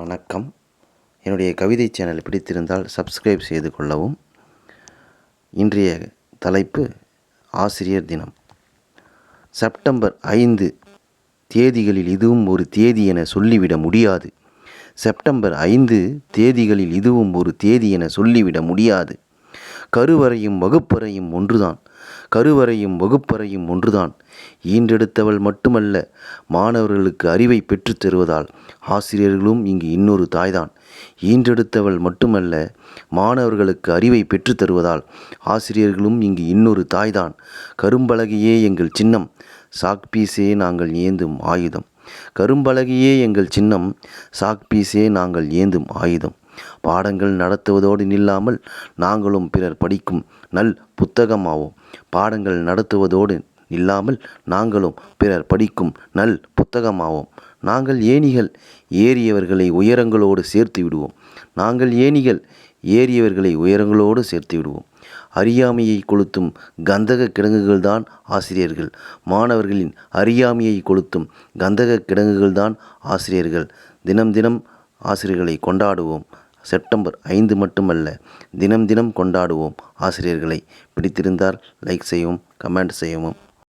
வணக்கம். என்னுடைய கவிதை சேனல் பிடித்திருந்தால் சப்ஸ்கிரைப் செய்து கொள்ளவும். இன்றைய தலைப்பு ஆசிரியர் தினம். செப்டம்பர் ஐந்து தேதிகளில் இதுவும் ஒரு தேதி என சொல்லிவிட முடியாது. செப்டம்பர் ஐந்து தேதிகளில் இதுவும் ஒரு தேதி என சொல்லிவிட முடியாது. கருவறையும் வகுப்பறையும் ஒன்றுதான். கருவறையும் வகுப்பறையும் ஒன்றுதான். ஈன்றெடுத்தவள் மட்டுமல்ல மாணவர்களுக்கு அறிவை பெற்றுத் தருவதால் ஆசிரியர்களும் இங்கு இன்னொரு தாய்தான். ஈன்றெடுத்தவள் மட்டுமல்ல மாணவர்களுக்கு அறிவை பெற்றுத் தருவதால் ஆசிரியர்களும் இங்கு இன்னொரு தாய்தான். கரும்பலகையே எங்கள் சின்னம் சாக்பீஸே நாங்கள் ஏந்தும் ஆயுதம். கரும்பலகையே எங்கள் சின்னம் சாக்பீஸே நாங்கள் ஏந்தும் ஆயுதம். பாடங்கள் நடத்துவதோடு நில்லாமல் நாங்களும் பிறர் படிக்கும் நல் புத்தகமாவோம். பாடங்கள் நடத்துவதோடு இல்லாமல் நாங்களும் பிறர் படிக்கும் நல் புத்தகமாவோம். நாங்கள் ஏணிகள் ஏறியவர்களை உயரங்களோடு சேர்த்து விடுவோம். நாங்கள் ஏணிகள் ஏறியவர்களை உயரங்களோடு சேர்த்து விடுவோம். அறியாமையை கொளுத்தும் கந்தக கிடங்குகள்தான் ஆசிரியர்கள். மாணவர்களின் அறியாமையை கொளுத்தும் கந்தக கிடங்குகள்தான் ஆசிரியர்கள். தினம் தினம் ஆசிரியர்களை கொண்டாடுவோம். செப்டம்பர் ஐந்து மட்டுமல்ல தினம் தினம் கொண்டாடுவோம். ஆசிரியர்களை பிடித்திருந்தால் லைக் செய்யவும் கமெண்ட் செய்யவும்.